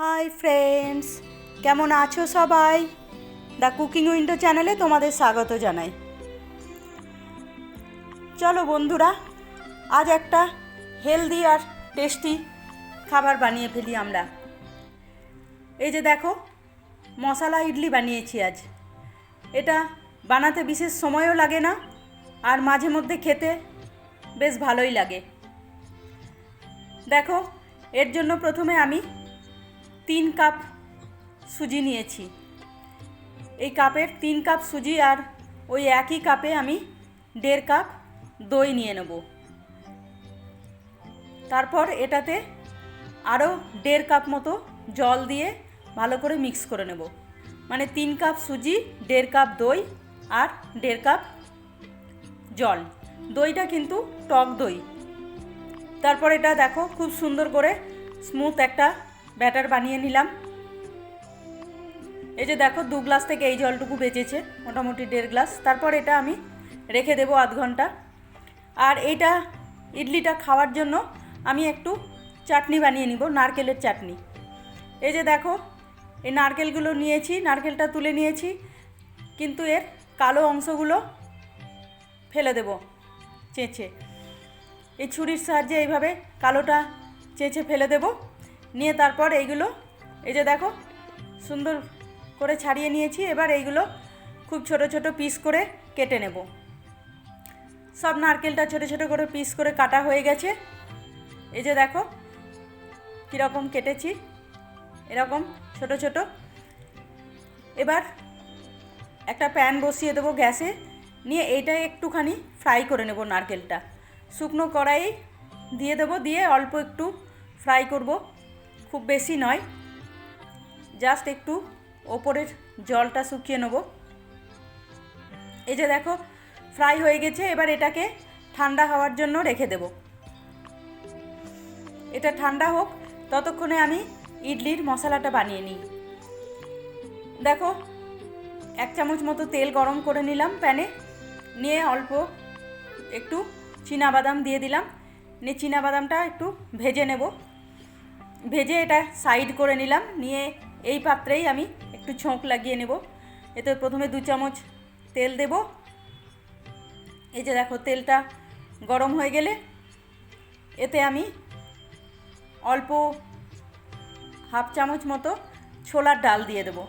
Hi friends কেমন আছো সবাই? দ্য কুকিং উইন্ডো চ্যানেলে তোমাদের স্বাগত জানাই। চলো বন্ধুরা, আজ একটা হেলদি আর টেস্টি খাবার বানিয়ে ফেলি আমরা। এই যে দেখো, মশলা ইডলি বানিয়েছি আজ। এটা বানাতে বিশেষ সময়ও লাগে না, আর মাঝে মধ্যে খেতে বেশ ভালোই লাগে। দেখো, এর জন্য প্রথমে আমি তিন কাপ সুজি নিয়েছি। এই কাপের তিন কাপ সুজি আর ওই একই কাপে আমি দেড় কাপ দই নিয়ে নেব। তারপর এটাতে আরও দেড় কাপ মতো জল দিয়ে ভালো করে মিক্স করে নেব। মানে তিন কাপ সুজি, দেড় কাপ দই আর দেড় কাপ জল। দইটা কিন্তু টক দই। তারপর এটা দেখো খুব সুন্দর করে স্মুথ একটা ব্যাটার বানিয়ে নিলাম। এই যে দেখো, দু গ্লাস থেকে এই জলটুকু বেঁচেছে, মোটামুটি দেড় গ্লাস। তারপর এটা আমি রেখে দেবো আধ ঘণ্টা। আর এইটা ইডলিটা খাওয়ার জন্য আমি একটু চাটনি বানিয়ে নিব, নারকেলের চাটনি। এই যে দেখো, এই নারকেলগুলো নিয়েছি, নারকেলটা তুলে নিয়েছি, কিন্তু এর কালো অংশগুলো ফেলে দেব চেঁচে। এই ছুরির সাহায্যে এইভাবে কালোটা চেঁচে ফেলে দেব। নিয়ে তারপর এইগুলো, এই যে দেখো, সুন্দর করে ছাড়িয়ে নিয়েছি। এবার এইগুলো খুব ছোট ছোট পিস করে কেটে নেব। সব নারকেলটা ছোট ছোট করে পিস করে কাটা হয়ে গেছে। এই যে দেখো, কীরকম কেটেছি, এরকম ছোট ছোট। এবার একটা প্যান বসিয়ে দেবো গ্যাসে, নিয়ে এইটা একটুখানি ফ্রাই করে নেব নারকেলটা। শুকনো কড়াই দিয়ে দেবো, দিয়ে অল্প একটু ফ্রাই করব। খুব বেশি নয়। জাস্ট একটু ওপরের জলটা শুকিয়ে নেব। এই যে দেখো, ফ্রাই হয়ে গেছে, এবার এটাকে ঠান্ডা হওয়ার জন্য রেখে দেব। এটা ঠান্ডা হোক, ততক্ষণে আমি ইডলির মশলাটা বানিয়ে নিই। দেখো, এক চামচ মতো তেল গরম করে নিলাম প্যানে। নিয়ে অল্প একটু বাদাম দিয়ে দিলাম। নিয়ে বাদামটা একটু ভেজে নেব। ভেজে এটা সাইড করে নিলাম। নিয়ে এই পাত্রেই আমি একটু ছোঁক লাগিয়ে নেব। এতে প্রথমে দু চামচ তেল দেব। এই যে দেখো, তেলটা গরম হয়ে গেলে এতে আমি অল্প হাফ চামচ মতো ছোলার ডাল দিয়ে দেবো।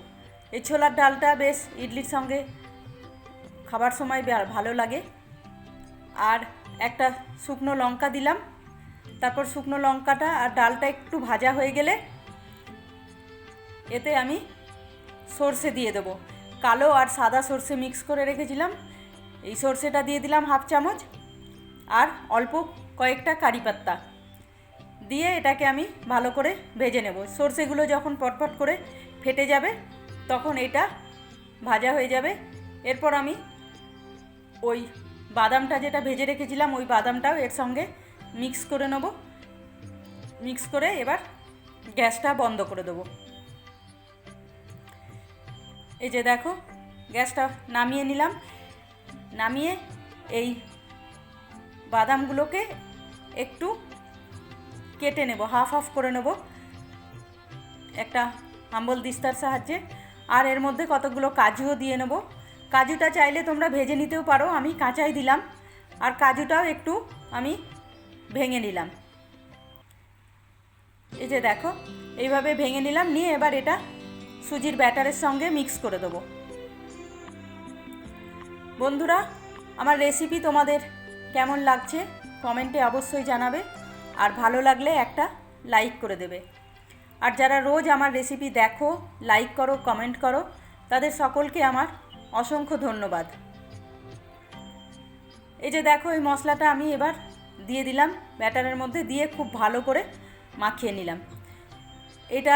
এই ছোলার ডালটা বেশ ইডলির সঙ্গে খাবার সময় ভালো লাগে। আর একটা শুকনো লঙ্কা দিলাম। তারপর শুকনো লঙ্কাটা আর ডালটা একটু ভাজা হয়ে গেলে এতে আমি সর্ষে দিয়ে দেবো। কালো আর সাদা সর্ষে মিক্স করে রেখেছিলাম। এই সর্ষেটা দিয়ে দিলাম হাফ চামচ আর অল্প কয়েকটা কারি পাত্তা। দিয়ে এটাকে আমি ভালো করে ভেজে নেব। সর্ষেগুলো যখন পটপট করে ফেটে যাবে, তখন এটা ভাজা হয়ে যাবে। এরপর আমি ওই বাদামটা যেটা ভেজে রেখেছিলাম, ওই বাদামটাও এর সঙ্গে মিক্স করে নেব। মিক্স করে এবার গ্যাসটা বন্ধ করে দেবো। এই যে দেখো, গ্যাসটা নামিয়ে নিলাম। নামিয়ে এই বাদামগুলোকে একটু কেটে নেব, হাফ হাফ করে নেব। একটা আম্বল দিস্তার সাহায্যে। আর এর মধ্যে কতগুলো কাজুও দিয়ে নেব। কাজুটা চাইলে তোমরা ভেজে নিতেও পারো, আমি কাঁচাই দিলাম। আর কাজুটাও একটু আমি ভেঙে নিলাম। এই যে দেখো, এইভাবে ভেঙে নিলাম, নিয়ে এবার এটা সুজির ব্যাটারের সঙ্গে মিক্স করে দেবো। বন্ধুরা, আমার রেসিপি তোমাদের কেমন লাগছে কমেন্টে অবশ্যই জানাবে, আর ভালো লাগলে একটা লাইক করে দেবে। আর যারা রোজ আমার রেসিপি দেখো লাইক করো কমেন্ট করো, তাদের সকলকে আমার অসংখ্য ধন্যবাদ। এই যে দেখো, এই মশলাটা আমি এবার দিয়ে দিলাম, ব্যাটারের মধ্যে দিয়ে খুব ভালো করে মাখিয়ে নিলাম। এটা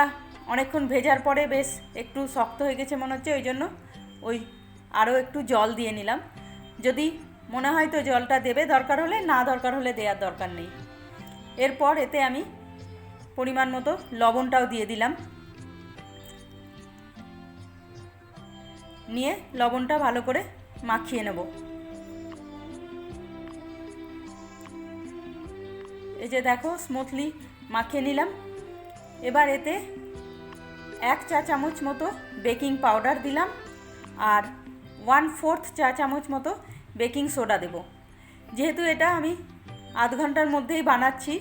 অনেকক্ষণ ভেজার পরে বেশ একটু শক্ত হয়ে গেছে মনে হচ্ছে, ওই জন্য ওই আরও একটু জল দিয়ে নিলাম। যদি মনে হয় তো জলটা দেবে দরকার হলে, না দরকার হলে দেওয়ার দরকার নেই। এরপর এতে আমি পরিমাণ মতো লবণটাও দিয়ে দিলাম। নিয়ে লবণটা ভালো করে মাখিয়ে নেব। এই যে দেখো স্মুথলি মাখিয়ে নিলাম। এবার এতে এক চা চামচ মতো বেকিং পাউডার দিলাম আর ওয়ান ফোর্থ চা চামচ মতো বেকিং সোডা দেব। যেহেতু এটা আমি আধ ঘণ্টার মধ্যেই বানাচ্ছি,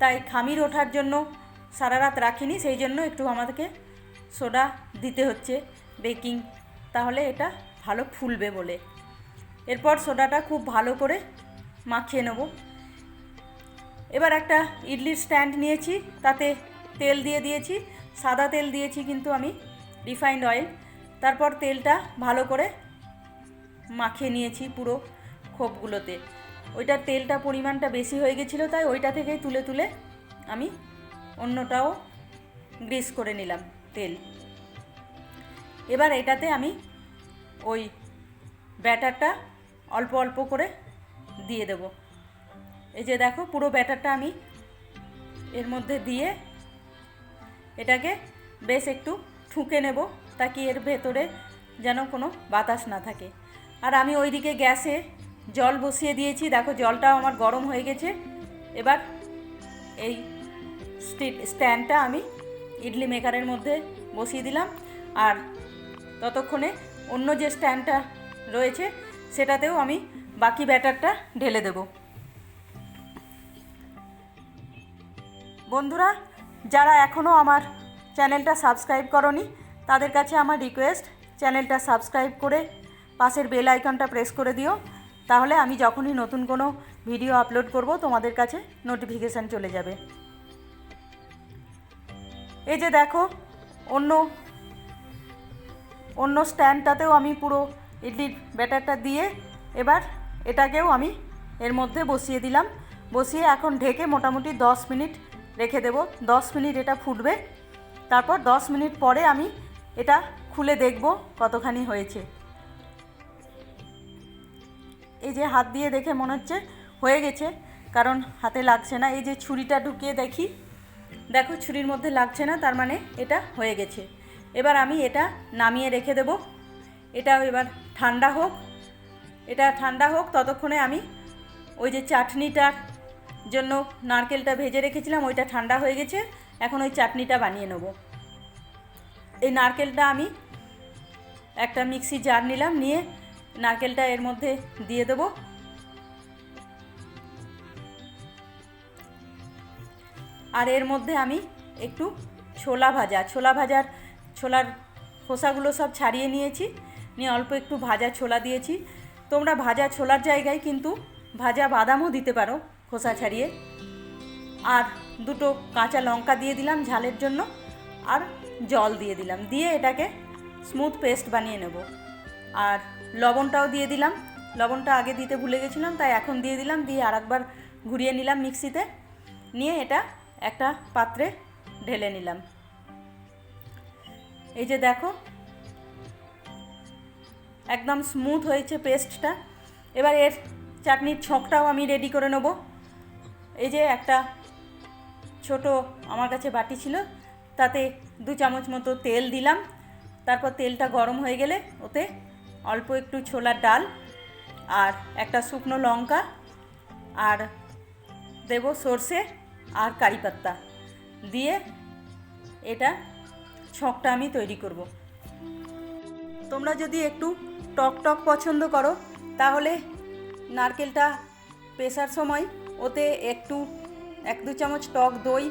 তাই খামির ওঠার জন্য সারা রাত রাখিনি, সেই জন্য একটু আমাদেরকে সোডা দিতে হচ্ছে বেকিং তাহলে এটা ভালো ফুলবে বলে। এরপর সোডাটা খুব ভালো করে মাখিয়ে নেব। এবার একটা ইডলির স্ট্যান্ড নিয়েছি, তাতে তেল দিয়ে দিয়েছি, সাদা তেল দিয়েছি কিন্তু আমি, রিফাইন্ড অয়েল। তারপর তেলটা ভালো করে মাখিয়ে নিয়েছি পুরো খোপগুলোতে। ওইটার তেলটা পরিমাণটা বেশি হয়ে গেছিল, তাই ওইটা থেকেই তুলে তুলে আমি অন্যটাও গ্রিস করে নিলাম তেল। এবার এটাতে আমি ওই ব্যাটারটা অল্প অল্প করে দিয়ে দেব। এই যে দেখো, পুরো ব্যাটারটা আমি এর মধ্যে দিয়ে এটাকে বেশ একটু ঠুকে নেব, তাকি এর ভেতরে যেন কোনো বাতাস না থাকে। আর আমি ওইদিকে গ্যাসে জল বসিয়ে দিয়েছি। দেখো, জলটাও আমার গরম হয়ে গেছে। এবার এই স্ট্যান্ডটা আমি ইডলি মেকারের মধ্যে বসিয়ে দিলাম। আর ততক্ষণে অন্য যে স্ট্যান্ডটা রয়েছে, সেটাতেও আমি বাকি ব্যাটারটা ঢেলে দেব। বন্ধুরা, যারা এখনও আমার চ্যানেলটা সাবস্ক্রাইব করনি, তাদের কাছে আমার রিকোয়েস্ট, চ্যানেলটা সাবস্ক্রাইব করে পাশের বেল আইকনটা প্রেস করে দিও। তাহলে আমি যখনই নতুন কোনো ভিডিও আপলোড করব, তোমাদের কাছে নোটিফিকেশান চলে যাবে। এই যে দেখো, অন্য অন্য স্ট্যান্ডটাতেও আমি পুরো ইডলির ব্যাটারটা দিয়ে এবার এটাকেও আমি এর মধ্যে বসিয়ে দিলাম। বসিয়ে এখন ঢেকে মোটামুটি দশ মিনিট রেখে দেব। দশ মিনিট এটা ফুটবে। তারপর দশ মিনিট পরে আমি এটা খুলে দেখব কতখানি হয়েছে। এই যে হাত দিয়ে দেখে মনে হচ্ছে হয়ে গেছে, কারণ হাতে লাগছে না। এই যে ছুরিটা ঢুকিয়ে দেখি, দেখো ছুরির মধ্যে লাগছে না, তার মানে এটা হয়ে গেছে। এবার আমি এটা নামিয়ে রেখে দেব। এটা এবার ঠান্ডা হোক। এটা ঠান্ডা হোক, ততক্ষণে আমি ওই যে চাটনিটার জন্য নারকেলটা ভেজে রেখেছিলাম, ওইটা ঠান্ডা হয়ে গেছে, এখন ওই চাটনিটা বানিয়ে নেব। এই নারকেলটা আমি একটা মিক্সি জার নিলাম, নিয়ে নারকেলটা এর মধ্যে দিয়ে দেবো। আর এর মধ্যে আমি একটু ছোলা ভাজা, ছোলা ভাজার, ছোলার খোসাগুলো সব ছাড়িয়ে নিয়েছি, নিয়ে অল্প একটু ভাজা ছোলা দিয়েছি। তোমরা ভাজা ছোলার জায়গায় কিন্তু ভাজা বাদামও দিতে পারো। খোসা ছাড়িয়ে আর দুটো কাঁচা লঙ্কা দিয়ে দিলাম ঝালের জন্য আর জল দিয়ে দিলাম। দিয়ে এটাকে স্মুথ পেস্ট বানিয়ে নেব। আর লবণটাও দিয়ে দিলাম। লবণটা আগে দিতে ভুলে গেছিলাম, তাই এখন দিয়ে দিলাম। দিয়ে আরেকবার ঘুরিয়ে নিলাম মিক্সিতে। নিয়ে এটা একটা পাত্রে ঢেলে নিলাম। এই যে দেখো, একদম স্মুথ হয়েছে পেস্টটা এবার এর চাটনির ছকটাও আমি রেডি করে নেব। এই যে একটা ছোট আমার কাছে বাটি ছিল, তাতে দু চামচ মতো তেল দিলাম। তারপর তেলটা গরম হয়ে গেলে ওতে অল্প একটু ছোলার ডাল আর একটা শুকনো লঙ্কা আর দেব সর্ষে আর কারি পাত্তা দিয়ে এটা ছকটা আমি তৈরি করব। তোমরা যদি একটু টক টক পছন্দ করো, তাহলে নারকেলটা পেশার সময় ওতে একটু, এক দু চামচ টক দই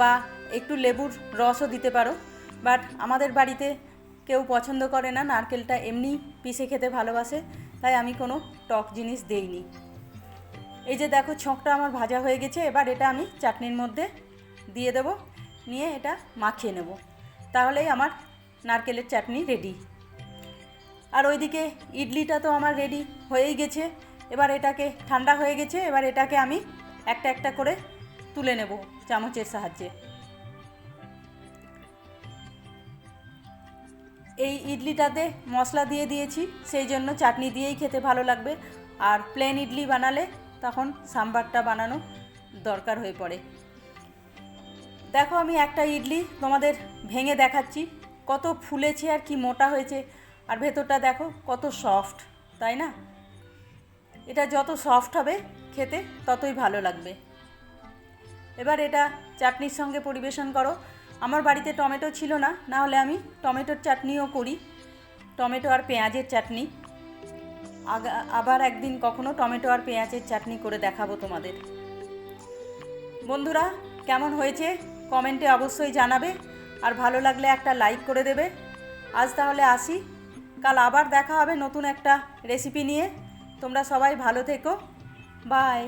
বা একটু লেবুর রসও দিতে পারো। বাট আমাদের বাড়িতে কেউ পছন্দ করে না, নারকেলটা এমনি পিষে খেতে ভালোবাসে, তাই আমি কোনো টক জিনিস দেইনি। এই যে দেখো, ছকটা আমার ভাজা হয়ে গেছে, এবার এটা আমি চাটনির মধ্যে দিয়ে দেব, নিয়ে এটা মাখিয়ে নেব। তাহলেই আমার নারকেলের চাটনি রেডি। আর ওইদিকে ইডলিটা তো আমার রেডি হয়েই গেছে এবার এটাকে ঠান্ডা হয়ে গেছে, এবার এটাকে আমি একটা একটা করে তুলে নেব চামচের সাহায্যে। এই ইডলিটাতে মশলা দিয়ে দিয়েছি, সেই জন্য চাটনি দিয়েই খেতে ভালো লাগবে। আর প্লেন ইডলি বানালে তখন সাম্বারটা বানানো দরকার হয়ে পড়ে। দেখো আমি একটা ইডলি তোমাদের ভেঙে দেখাচ্ছি, কত ফুলেছে আর কি মোটা হয়েছে। আর ভেতরটা দেখো কত সফট তাই না? এটা যত সফট হবে খেতে, ততই ভালো লাগবে। এবার এটা চাটনির সঙ্গে পরিবেশন করো। আমার বাড়িতে টমেটো ছিল না না হলে আমি টমেটোর চাটনিও করি। টমেটো আর পেঁয়াজের চাটনি। আবার একদিন কখনো টমেটো আর পেঁয়াজের চাটনি করে দেখাবো তোমাদের। বন্ধুরা, কেমন হয়েছে? কমেন্টে অবশ্যই জানাবে। আর ভালো লাগলে একটা লাইক করে দেবে। আজ তাহলে আসি। কাল আবার দেখা হবে নতুন একটা রেসিপি নিয়ে। তোমরা সবাই ভালো থেকো। বাই।